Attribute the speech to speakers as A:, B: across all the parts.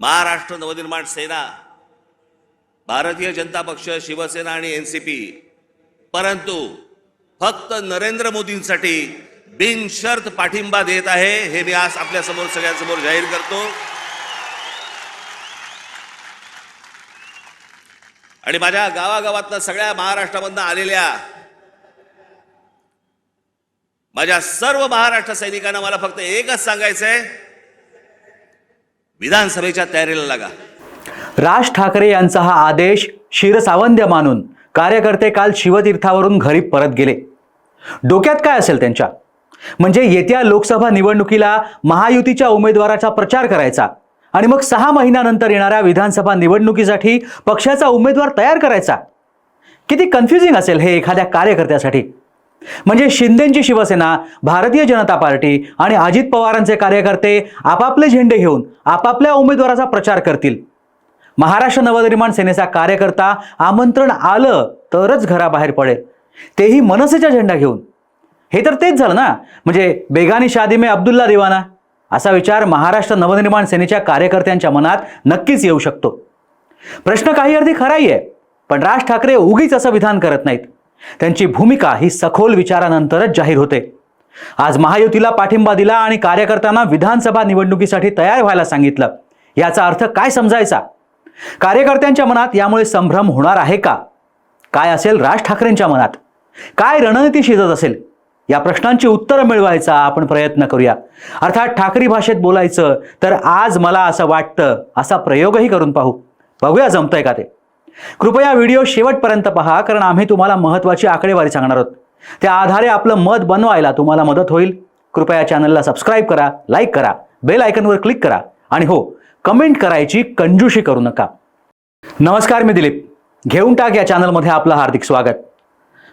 A: महाराष्ट्र नवनिर्माण सेना भारतीय जनता पक्ष शिवसेना आणि N C P. परंतु फक्त नरेंद्र मोदींसाठी बिनशर्त पाठिंबा देत आहे हे मी आज आपल्यासमोर सगळ्यांसमोर जाहीर करतो. आणि माझ्या गावागावातनं सगळ्या महाराष्ट्रामधनं आलेल्या माझ्या सर्व महाराष्ट्र सैनिकांना मला फक्त एकच सांगायचं आहे विधानसभेच्या तयारीला लागा.
B: राज ठाकरे यांचा हा आदेश शिरसावंद्य मानून कार्यकर्ते काल शिवतीर्थावरून घरी परत गेले. डोक्यात काय असेल त्यांच्या? म्हणजे येत्या लोकसभा निवडणुकीला महायुतीच्या उमेदवाराचा प्रचार करायचा आणि मग सहा महिन्यानंतर येणाऱ्या विधानसभा निवडणुकीसाठी पक्षाचा उमेदवार तयार करायचा? किती कन्फ्युजिंग असेल हे एखाद्या कार्यकर्त्यासाठी. म्हणजे शिंदेची शिवसेना भारतीय जनता पार्टी आणि अजित पवारांचे कार्यकर्ते आपापले झेंडे घेऊन आपापल्या उमेदवाराचा प्रचार करतील. महाराष्ट्र नवनिर्माण सेनेचा कार्यकर्ता आमंत्रण आलं तरच घराबाहेर पडेल. तेही मनसेचा झेंडा घेऊन. हे तर तेच झालं ना? म्हणजे बेगानी शादी में अब्दुल्ला दिवाना. असा विचार महाराष्ट्र नवनिर्माण सेनेच्या कार्यकर्त्यांच्या मनात नक्कीच येऊ शकतो. प्रश्न काही अर्थी खराही आहे पण राज ठाकरे उगीच असं विधान करत नाहीत. त्यांची भूमिका ही सखोल विचारानंतरच जाहीर होते. आज महायुतीला पाठिंबा दिला आणि कार्यकर्त्यांना विधानसभा निवडणुकीसाठी तयार व्हायला सांगितलं. याचा अर्थ काय समजायचा? कार्यकर्त्यांच्या मनात यामुळे संभ्रम होणार आहे का? काय असेल राज ठाकरेंच्या मनात? काय रणनीती शिजत असेल? या प्रश्नांची उत्तरं मिळवायचा आपण प्रयत्न करूया. अर्थात ठाकरी भाषेत बोलायचं तर आज मला असं वाटतं असा प्रयोगही करून पाहू. बघूया जमतंय का ते? कृपया व्हिडिओ शेवटपर्यंत पहा कारण आम्ही तुम्हाला महत्त्वाची आकडेवारी सांगणार आहोत. त्या आधारे आपलं मत बनवायला तुम्हाला मदत होईल. कृपया चॅनलला सबस्क्राईब करा लाईक करा बेल आयकनवर क्लिक करा आणि हो कमेंट करायची कंजूशी करू नका. नमस्कार मी दिलीप. घेऊन टाक या चॅनलमध्ये आपलं हार्दिक स्वागत.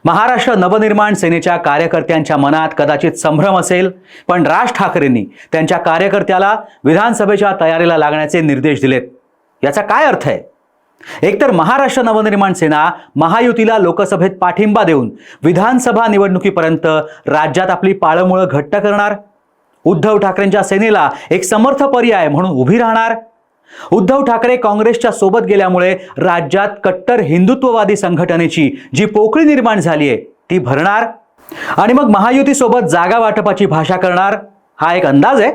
B: महाराष्ट्र नवनिर्माण सेनेच्या कार्यकर्त्यांच्या मनात कदाचित संभ्रम असेल पण राज ठाकरेंनी त्यांच्या कार्यकर्त्याला विधानसभेच्या तयारीला लागण्याचे निर्देश दिलेत. याचा काय अर्थ आहे? एकतर महाराष्ट्र नवनिर्माण सेना महायुतीला लोकसभेत पाठिंबा देऊन विधानसभा निवडणुकीपर्यंत राज्यात आपली पाळंमुळं घट्ट करणार? उद्धव ठाकरेंच्या सेनेला एक समर्थ पर्याय म्हणून उभी राहणार? उद्धव ठाकरे काँग्रेसच्या सोबत गेल्यामुळे राज्यात कट्टर हिंदुत्ववादी संघटनेची जी पोकळी निर्माण झाली आहे ती भरणार? आणि मग महायुतीसोबत जागा वाटपाची भाषा करणार? हा एक अंदाज आहे.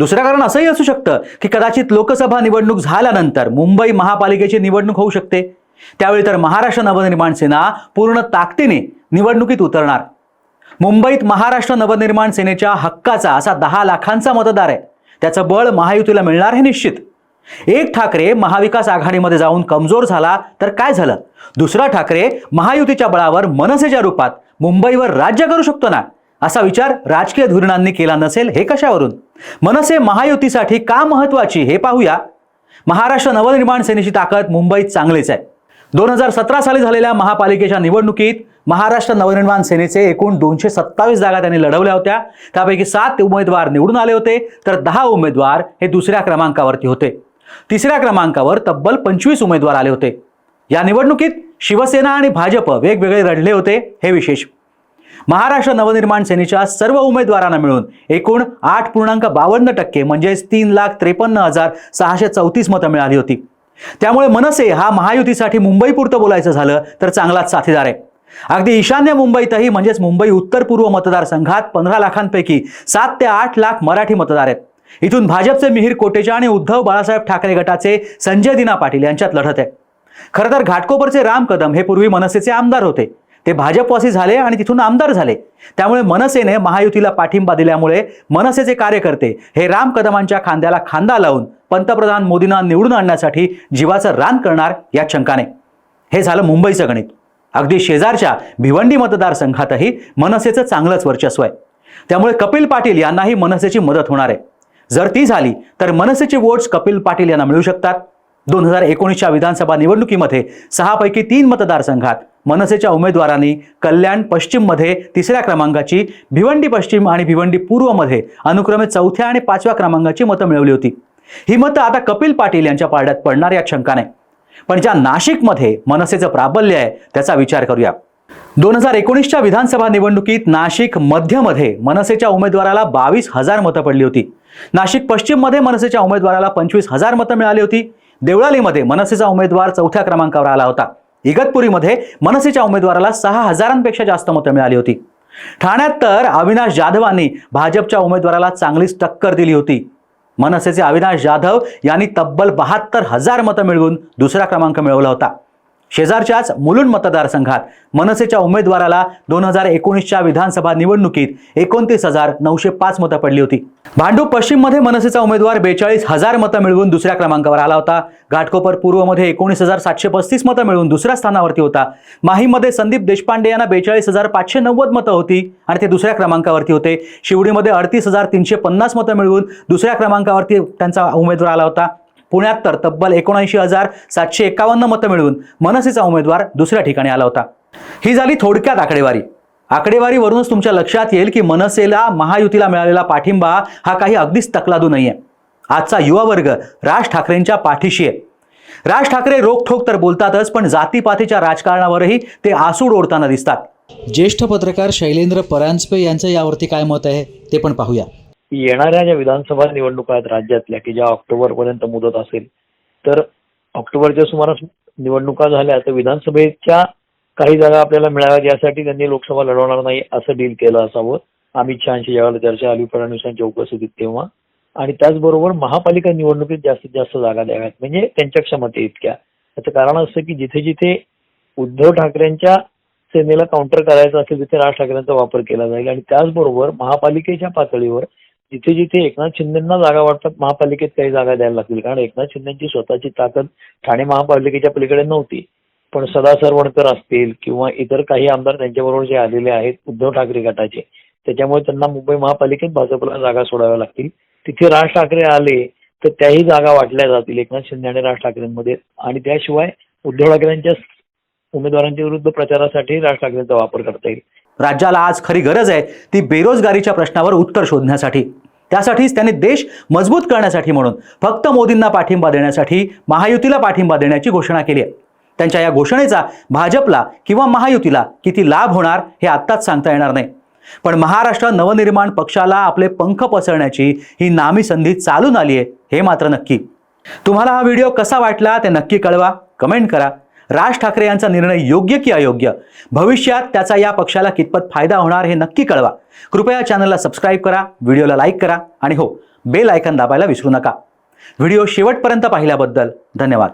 B: दुसरं कारण असंही असू शकतं की कदाचित लोकसभा निवडणूक झाल्यानंतर मुंबई महापालिकेची निवडणूक होऊ शकते. त्यावेळी तर महाराष्ट्र नवनिर्माण सेना पूर्ण ताकदीने निवडणुकीत उतरणार. मुंबईत महाराष्ट्र नवनिर्माण सेनेच्या हक्काचा असा दहा लाखांचा मतदार आहे. त्याचं बळ महायुतीला मिळणार हे निश्चित. एक ठाकरे महाविकास आघाडीमध्ये जाऊन कमजोर झाला तर काय झालं? दुसरा ठाकरे महायुतीच्या बळावर मनसेच्या रूपात मुंबईवर राज्य करू शकतो ना? असा विचार राजकीय धोरणांनी केला नसेल हे कशावरून? मनसे महायुतीसाठी का महत्वाची हे पाहूया. महाराष्ट्र नवनिर्माण सेनेची ताकद मुंबईत चांगलीच आहे. दोन हजार सतरा साली झालेल्या महापालिकेच्या निवडणुकीत महाराष्ट्र नवनिर्माण सेनेचे एकूण दोनशे सत्तावीस जागा त्यांनी लढवल्या होत्या. त्यापैकी सात उमेदवार निवडून आले होते तर दहा उमेदवार हे दुसऱ्या क्रमांकावरती होते. तिसऱ्या क्रमांकावर तब्बल पंचवीस उमेदवार आले होते. या निवडणुकीत शिवसेना आणि भाजप वेगवेगळे लढले होते हे विशेष महाराष्ट्र नवनिर्माण सेनेच्या सर्व उमेदवारांना मिळून एकूण आठ पूर्णांक बावन्न टक्के म्हणजेच तीन लाख त्रेपन्न हजार सहाशे चौतीस मतं मिळाली होती. त्यामुळे मनसे हा महायुतीसाठी मुंबईपुरतं बोलायचं झालं तर चांगलाच साथीदार आहे. अगदी ईशान्य मुंबईतही म्हणजेच मुंबई उत्तर पूर्व मतदारसंघात पंधरा लाखांपैकी सात ते आठ लाख मराठी मतदार आहेत. इथून भाजपचे मिहीर कोटेचा आणि उद्धव बाळासाहेब ठाकरे गटाचे संजय दिना पाटील यांच्यात लढत आहे. खरं तर घाटकोपरचे राम कदम हे पूर्वी मनसेचे आमदार होते. ते भाजपवासी झाले आणि तिथून आमदार झाले. त्यामुळे मनसेने महायुतीला पाठिंबा दिल्यामुळे मनसेचे कार्यकर्ते हे राम कदमांच्या खांद्याला खांदा लावून पंतप्रधान मोदींना निवडून आणण्यासाठी जीवाचं रान करणार या शंकाने. हे झालं मुंबईचं गणित. अगदी शेजारच्या भिवंडी मतदारसंघातही मनसेचं चांगलंच वर्चस्व आहे. त्यामुळे कपिल पाटील यांनाही मनसेची मदत होणार आहे. जर ती झाली तर मनसेचे वोट्स कपिल पाटील यांना मिळू शकतात. दोन हजार एकोणीसच्या विधानसभा निवडणुकीमध्ये सहापैकी तीन मतदारसंघात मनसेच्या उमेदवारांनी कल्याण पश्चिममध्ये तिसऱ्या क्रमांकाची भिवंडी पश्चिम आणि भिवंडी पूर्वमध्ये अनुक्रमे चौथ्या आणि पाचव्या क्रमांकाची मतं मिळवली होती. ही मतं आता कपिल पाटील यांच्या पारड्यात पडणार शंका नाही पण ज्या नाशिकमध्ये मनसेचं प्राबल्य आहे त्याचा विचार करूया. दोन हजार एकोणीसच्या विधानसभा निवडणुकीत नाशिक मध्यमध्ये मनसेच्या उमेदवाराला बावीस हजार मतं पडली होती. नाशिक पश्चिममध्ये मनसेच्या उमेदवाराला पंचवीस हजार मतं मिळाली होती. देवळालीमध्ये मनसेचा उमेदवार चौथ्या क्रमांकावर आला होता. इगतपुरीमध्ये मनसेच्या उमेदवाराला सहा हजारांपेक्षा जास्त मतं मिळाली होती. ठाण्यात तर अविनाश जाधवांनी भाजपच्या उमेदवाराला चांगलीच टक्कर दिली होती. मनसेचे अविनाश जाधव यांनी तब्बल बहात्तर हजार मतं मिळवून दुसरा क्रमांक मिळवला होता. शेजारच्याच मुलुंड मतदारसंघात मनसेच्या उमेदवाराला दोन हजार एकोणीसच्या विधानसभा निवडणुकीत एकोणतीस हजार नऊशे पाच मतं पडली होती. भांडू पश्चिममध्ये मनसेचा उमेदवार बेचाळीस हजार मतं मिळवून दुसऱ्या क्रमांकावर आला होता. घाटकोपर पूर्वमध्ये एकोणीस हजार सातशे पस्तीस मतं मिळवून दुसऱ्या स्थानावरती होता. माहीमध्ये संदीप देशपांडे यांना बेचाळीस हजार पाचशे नव्वद मतं होती आणि ते दुसऱ्या क्रमांकावरती होते. शिवडीमध्ये अडतीस हजार तीनशे पन्नास मतं मिळवून दुसऱ्या क्रमांकावरती त्यांचा उमेदवार आला होता. पुण्यात तर तब्बल एकोणऐंशी हजार सातशे एकावन्न मतं मिळवून मनसेचा उमेदवार दुसऱ्या ठिकाणी आला होता. ही झाली थोडक्यात आकडेवारी. आकडेवारीवरूनच तुमच्या लक्षात येईल की मनसेला महायुतीला मिळालेला पाठिंबा हा काही अगदीच तकलादू नाहीये. आजचा युवा वर्ग राज ठाकरेंच्या पाठीशी आहे. राज ठाकरे रोखठोक तर बोलतातच पण जातीपातीच्या राजकारणावरही ते आसूड ओढताना दिसतात. ज्येष्ठ पत्रकार शैलेंद्र परांजपे यांचं यावरती काय मत आहे ते पण पाहूया.
C: येणाऱ्या ज्या विधानसभा निवडणुका आहेत राज्यातल्या की ज्या ऑक्टोबर पर्यंत मुदत असेल तर ऑक्टोबरच्या सुमारास निवडणुका झाल्या तर विधानसभेच्या काही जागा आपल्याला मिळाव्यात यासाठी त्यांनी लोकसभा लढवणार नाही असं डील केलं असावं. अमित शहाशी ज्यावेळेला चर्चा आली फडणवीसांच्या उपस्थितीत तेव्हा. आणि त्याचबरोबर महापालिका निवडणुकीत जास्तीत जास्त जागा द्याव्यात म्हणजे त्यांच्या क्षमते इतक्या. त्याचं कारण असं की जिथे जिथे उद्धव ठाकरेंच्या सेनेला काउंटर करायचं असेल तिथे राज ठाकरेंचा वापर केला जाईल. आणि त्याचबरोबर महापालिकेच्या पातळीवर जिथे जिथे एकनाथ शिंदेना जागा वाटतात महापालिकेत काही जागा द्यायला लागतील. कारण एकनाथ शिंदेची स्वतःची ताकद ठाणे महापालिकेच्या पलीकडे नव्हती. पण सदा सरवणकर असतील किंवा इतर काही आमदार त्यांच्याबरोबर जे आलेले आहेत उद्धव ठाकरे गटाचे त्याच्यामुळे त्यांना मुंबई महापालिकेत भाजपला जागा सोडाव्या लागतील. तिथे राज ठाकरे आले तर त्याही जागा वाटल्या जातील एकनाथ शिंदे आणि राज ठाकरेंमध्ये. आणि त्याशिवाय उद्धव ठाकरेंच्या उमेदवारांच्या विरुद्ध प्रचारासाठी राज ठाकरेंचा वापर करता येईल.
B: राज्याला आज खरी गरज आहे ती बेरोजगारीच्या प्रश्नावर उत्तर शोधण्यासाठी. त्यासाठीच त्यांनी देश मजबूत करण्यासाठी म्हणून फक्त मोदींना पाठिंबा देण्यासाठी महायुतीला पाठिंबा देण्याची घोषणा केली आहे. त्यांच्या या घोषणेचा भाजपला किंवा महायुतीला किती लाभ होणार हे आत्ताच सांगता येणार नाही. पण महाराष्ट्र नवनिर्माण पक्षाला आपले पंख पसरण्याची ही नामी संधी चालून आली आहे हे मात्र नक्की. तुम्हाला हा व्हिडिओ कसा वाटला ते नक्की कळवा कमेंट करा. राज ठाकरे यांचा निर्णय योग्य की अयोग्य? भविष्यात त्याचा या पक्षाला कितपत फायदा होणार हे नक्की कळवा. कृपया चॅनलला सबस्क्राईब करा व्हिडिओला लाईक करा आणि हो बेल आयकन दाबायला विसरू नका. व्हिडिओ शेवटपर्यंत पाहिल्याबद्दल धन्यवाद.